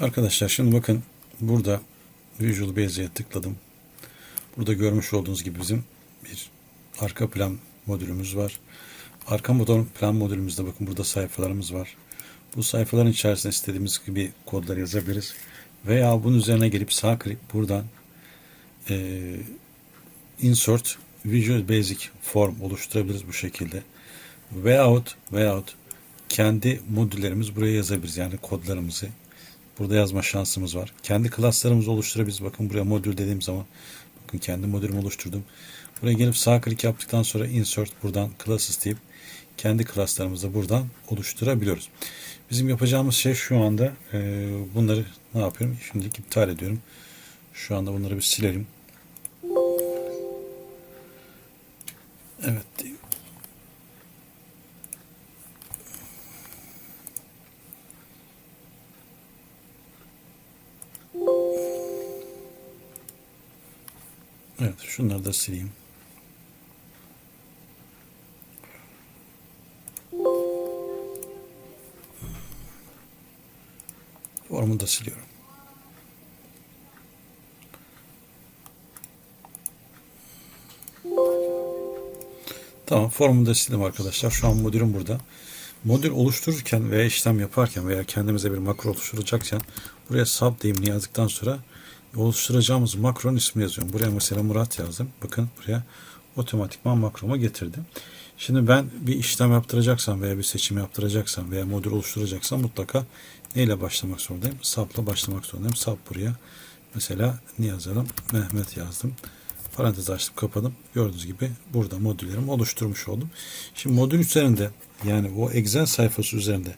Arkadaşlar şimdi bakın burada Visual Basic'e tıkladım. Burada görmüş olduğunuz gibi bizim bir arka plan modülümüz var. Arka model plan modülümüzde bakın burada sayfalarımız var. Bu sayfaların içerisine istediğimiz gibi kodlar yazabiliriz. Veya bunun üzerine gelip sağ klik buradan eee, insert Visual Basic form oluşturabiliriz bu şekilde. Veyahut veyahut kendi modüllerimiz buraya yazabiliriz. Yani kodlarımızı burada yazma şansımız var. Kendi klaslarımızı oluşturabiliriz. Bakın buraya modül dediğim zaman bakın kendi modülümü oluşturdum. Buraya gelip sağ klik yaptıktan sonra insert buradan classes deyip kendi klaslarımızı da buradan oluşturabiliyoruz. Bizim yapacağımız şey şu anda e, bunları ne yapıyorum? Şimdilik iptal ediyorum. Şu anda bunları bir silelim. Evet. Evet, şunları da sileyim. Formu da siliyorum. Tamam formu da sildim arkadaşlar. Şu an modülüm burada. Modül oluştururken veya işlem yaparken veya kendimize bir makro oluşturacakken buraya sub deyimini yazdıktan sonra oluşturacağımız makronun ismini yazıyorum. Buraya mesela Murat yazdım. Bakın buraya otomatikman makroma getirdi. Şimdi ben bir işlem yaptıracaksam veya bir seçim yaptıracaksam veya modül oluşturacaksam mutlaka neyle başlamak zorundayım? Sub'la başlamak zorundayım. Sub buraya mesela ne yazalım? Mehmet yazdım. Parantez açtım kapadım. Gördüğünüz gibi burada modüllerimi oluşturmuş oldum. Şimdi modül üzerinde yani o Excel sayfası üzerinde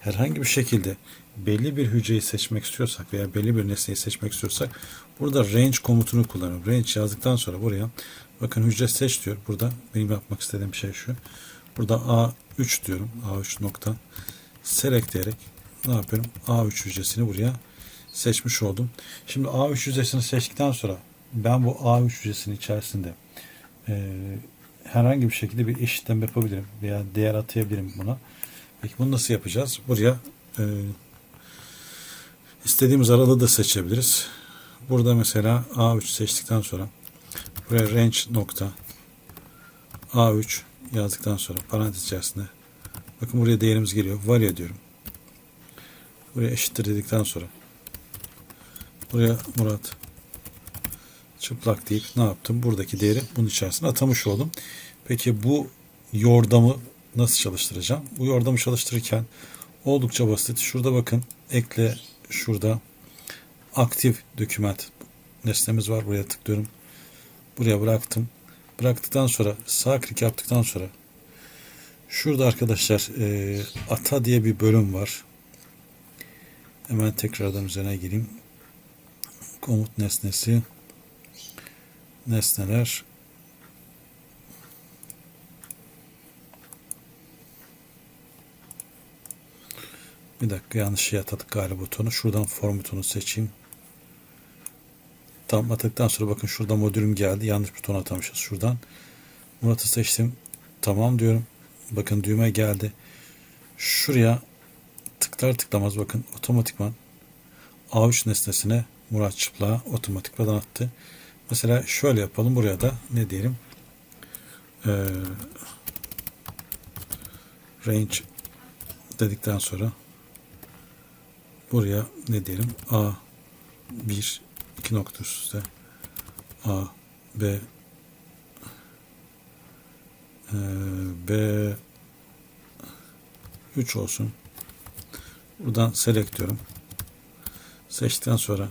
herhangi bir şekilde belli bir hücreyi seçmek istiyorsak veya belli bir nesneyi seçmek istiyorsak burada range komutunu kullanıyorum. Range yazdıktan sonra buraya bakın hücre seç diyor. Burada benim yapmak istediğim şey şu. Burada A3 diyorum. A3 nokta select diyerek ne yapıyorum? A3 hücresini buraya seçmiş oldum. Şimdi A3 hücresini seçtikten sonra ben bu A3 hücresinin içerisinde e, herhangi bir şekilde bir işlem yapabilirim veya değer atayabilirim buna. Peki bunu nasıl yapacağız? Buraya e, istediğimiz aralığı da seçebiliriz. Burada mesela A3 seçtikten sonra buraya range nokta A3 yazdıktan sonra parantez içerisinde bakın buraya değerimiz geliyor. Value diyorum. Buraya eşittir dedikten sonra buraya Murat çıplak deyip ne yaptım? Buradaki değeri bunun içerisine atamış oldum. Peki bu yordamı nasıl çalıştıracağım? Bu yordamı çalıştırırken oldukça basit. Şurada bakın ekle şurada aktif doküment nesnemiz var. Buraya tıklıyorum. Buraya bıraktım. Bıraktıktan sonra sağ klik yaptıktan sonra şurada arkadaşlar e, ata diye bir bölüm var. Hemen tekrardan üzerine gireyim. Komut nesnesi nesneler bir dakika yanlış şey atadık galiba butonu. Şuradan form butonu seçeyim. Tam atadıktan sonra bakın şurada modülüm geldi. Yanlış buton atamışız şuradan. Murat'ı seçtim. Tamam diyorum. Bakın düğme geldi. Şuraya tıklar tıklamaz bakın otomatikman A3 nesnesine Murat çıplağı otomatikman attı. Mesela şöyle yapalım. Buraya da ne diyelim? Ee, range dedikten sonra buraya ne diyelim? A 1 2 nokta üstte A B e, B 3 olsun. Buradan select diyorum. Seçtikten sonra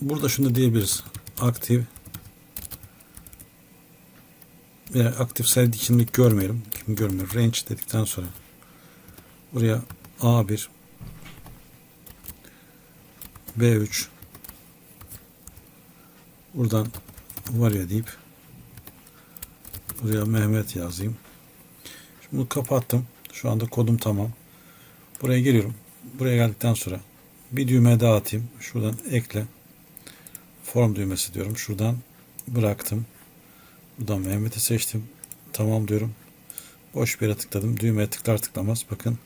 burada şunu diyebiliriz. Aktif veya aktif sayı dikimlik görmeyelim. Kim görmüyor? Range dedikten sonra buraya A1 B3 buradan var ya deyip buraya Mehmet yazayım. Şimdi bunu kapattım. Şu anda kodum tamam. Buraya geliyorum. Buraya geldikten sonra bir düğme daha atayım. Şuradan ekle. Form düğmesi diyorum. Şuradan bıraktım. Buradan Mehmet'i seçtim. Tamam diyorum. Boş bir yere tıkladım. Düğmeye tıklar tıklamaz. Bakın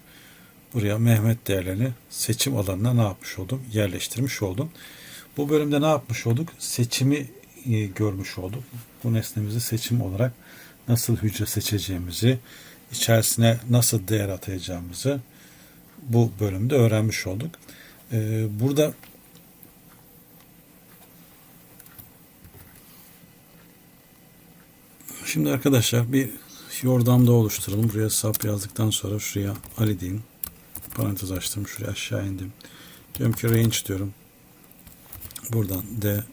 buraya Mehmet değerlerini seçim alanına ne yapmış oldum? Yerleştirmiş oldum. Bu bölümde ne yapmış olduk? Seçimi e, görmüş olduk. Bu nesnemizi seçim olarak nasıl hücre seçeceğimizi, içerisine nasıl değer atayacağımızı bu bölümde öğrenmiş olduk. Ee, burada Şimdi arkadaşlar bir yordamda oluşturalım. Buraya sap yazdıktan sonra şuraya Ali diyeyim. Parantez açtım. Şuraya aşağı indim. Diyorum ki range diyorum. Buradan D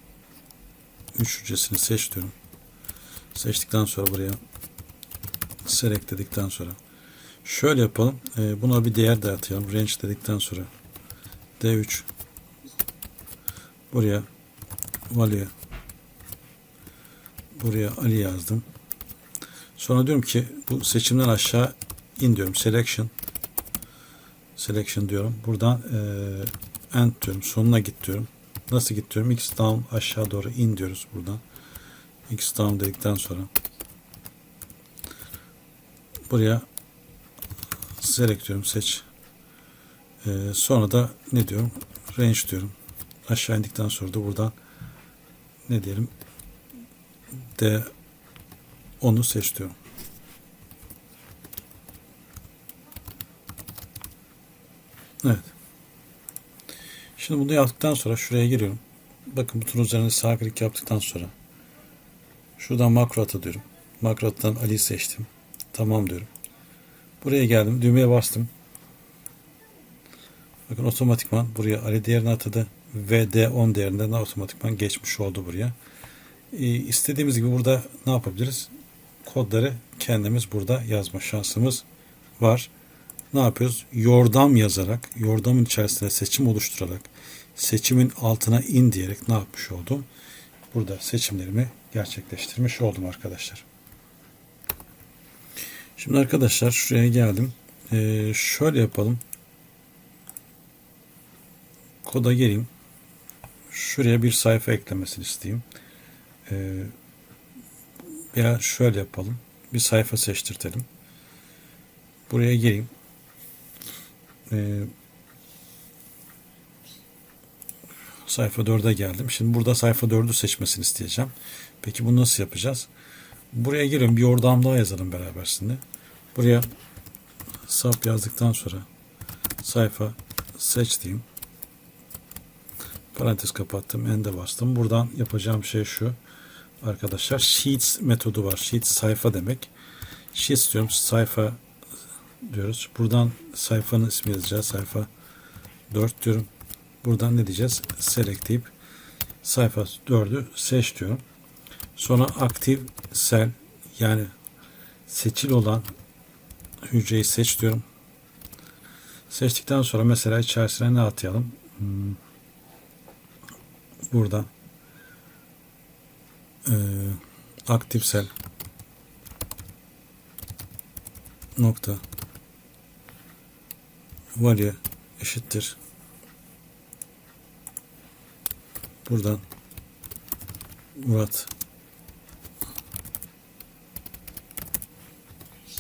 3 hücresini seç diyorum. Seçtikten sonra buraya select dedikten sonra şöyle yapalım. Ee, buna bir değer dağıtalım. Range dedikten sonra D3 buraya value buraya Ali yazdım. Sonra diyorum ki bu seçimden aşağı in diyorum. Selection selection diyorum. Buradan e, end diyorum. Sonuna git diyorum. Nasıl git diyorum. X down aşağı doğru in diyoruz buradan. X down dedikten sonra buraya select diyorum. Seç. E, sonra da ne diyorum? Range diyorum. Aşağı indikten sonra da buradan ne diyelim? D onu seç diyorum. Evet. Şimdi bunu yaptıktan sonra şuraya giriyorum. Bakın bütün üzerine sağ klik yaptıktan sonra şuradan makro ata diyorum. Makro atadan Ali'yi seçtim. Tamam diyorum. Buraya geldim. Düğmeye bastım. Bakın otomatikman buraya Ali değerini atadı. Ve D10 değerinden otomatikman geçmiş oldu buraya. Ee, istediğimiz gibi burada ne yapabiliriz? Kodları kendimiz burada yazma şansımız var. Ne yapıyoruz? Yordam yazarak, yordamın içerisinde seçim oluşturarak, seçimin altına in diyerek ne yapmış oldum? Burada seçimlerimi gerçekleştirmiş oldum arkadaşlar. Şimdi arkadaşlar şuraya geldim. Ee, şöyle yapalım. Koda geleyim. Şuraya bir sayfa eklemesini isteyeyim. Ee, veya şöyle yapalım. Bir sayfa seçtirtelim. Buraya geleyim. Ee, sayfa 4'e geldim. Şimdi burada sayfa 4'ü seçmesini isteyeceğim. Peki bunu nasıl yapacağız? Buraya girin bir yordam daha yazalım beraber sizinle. Buraya sap yazdıktan sonra sayfa seç diyeyim. Parantez kapattım. End'e bastım. Buradan yapacağım şey şu. Arkadaşlar Sheets metodu var. Sheets sayfa demek. Sheets diyorum. Sayfa diyoruz. Buradan sayfanın ismi yazacağız. Sayfa 4 diyorum. Buradan ne diyeceğiz? Select deyip sayfa 4'ü seç diyorum. Sonra aktif sel yani seçil olan hücreyi seç diyorum. Seçtikten sonra mesela içerisine ne atayalım? Hmm. Burada e, aktif sel nokta value eşittir. Buradan Murat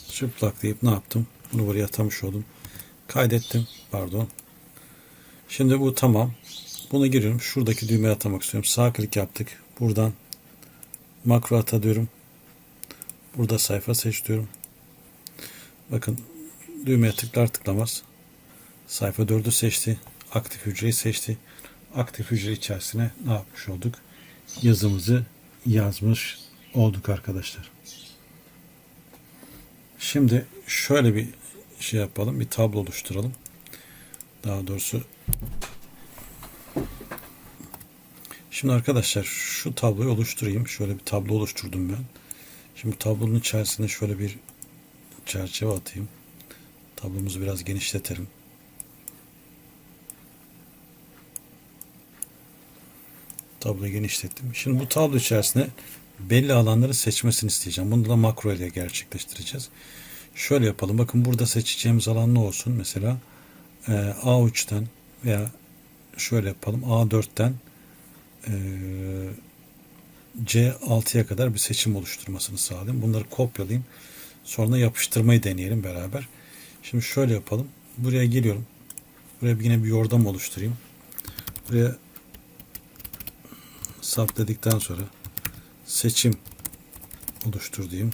çıplak deyip ne yaptım? Bunu buraya atamış oldum. Kaydettim. Pardon. Şimdi bu tamam. Buna giriyorum. Şuradaki düğmeye atamak istiyorum. Sağ klik yaptık. Buradan makro ata diyorum. Burada sayfa seç diyorum. Bakın düğmeye tıklar tıklamaz. Sayfa 4'ü seçti. Aktif hücreyi seçti. Aktif hücre içerisine ne yapmış olduk? Yazımızı yazmış olduk arkadaşlar. Şimdi şöyle bir şey yapalım. Bir tablo oluşturalım. Daha doğrusu Şimdi arkadaşlar şu tabloyu oluşturayım. Şöyle bir tablo oluşturdum ben. Şimdi tablonun içerisine şöyle bir çerçeve atayım. Tablomuzu biraz genişletelim. Tabloyu genişlettim. Şimdi bu tablo içerisine belli alanları seçmesini isteyeceğim. Bunu da makro ile gerçekleştireceğiz. Şöyle yapalım. Bakın burada seçeceğimiz alan ne olsun? Mesela e, A3'ten veya şöyle yapalım. A4'ten e, C6'ya kadar bir seçim oluşturmasını sağlayayım. Bunları kopyalayayım. Sonra yapıştırmayı deneyelim beraber. Şimdi şöyle yapalım. buraya geliyorum. Buraya yine bir yordam oluşturayım. Buraya sub dedikten sonra seçim oluştur diyeyim.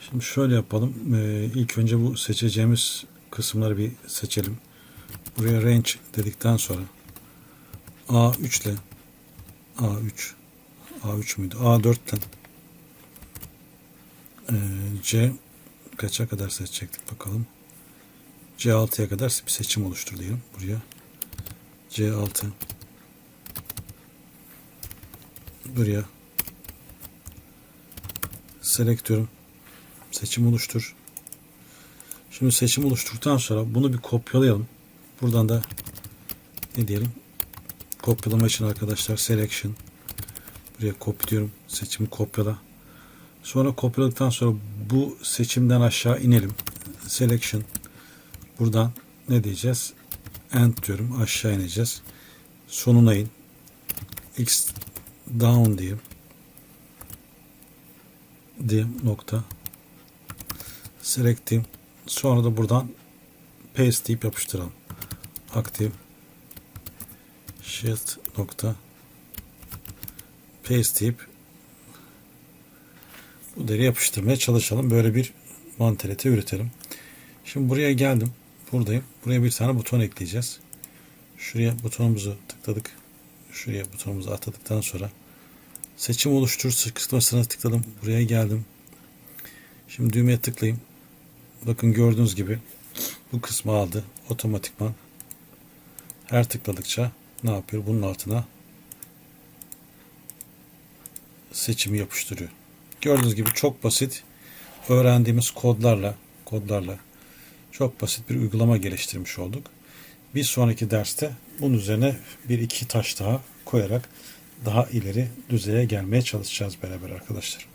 Şimdi şöyle yapalım. Ee, ilk önce bu seçeceğimiz kısımları bir seçelim. Buraya range dedikten sonra A3 ile A3 A3 müydü? A4'ten ee, C kaça kadar seçecektik bakalım. C6'ya kadar bir seçim oluştur diyelim buraya. C6 buraya select diyorum. Seçim oluştur. Şimdi seçim oluşturduktan sonra bunu bir kopyalayalım. Buradan da ne diyelim? Kopyalama için arkadaşlar selection buraya copy diyorum. Seçimi kopyala. Sonra kopyaladıktan sonra bu seçimden aşağı inelim. Selection. Buradan ne diyeceğiz? End diyorum. Aşağı ineceğiz. Sonuna in. X down diyeyim. Diyeyim nokta. Select diyeyim. Sonra da buradan paste deyip yapıştıralım. Aktif shift nokta paste deyip bu deri yapıştırmaya çalışalım. Böyle bir mantelete üretelim. Şimdi buraya geldim. Buradayım. Buraya bir tane buton ekleyeceğiz. Şuraya butonumuzu tıkladık. Şuraya butonumuzu atadıktan sonra seçim oluştur kısmına tıkladım. Buraya geldim. Şimdi düğmeye tıklayayım. Bakın gördüğünüz gibi bu kısmı aldı. Otomatikman her tıkladıkça ne yapıyor? Bunun altına seçimi yapıştırıyor. Gördüğünüz gibi çok basit öğrendiğimiz kodlarla kodlarla çok basit bir uygulama geliştirmiş olduk. Bir sonraki derste bunun üzerine bir iki taş daha koyarak daha ileri düzeye gelmeye çalışacağız beraber arkadaşlar.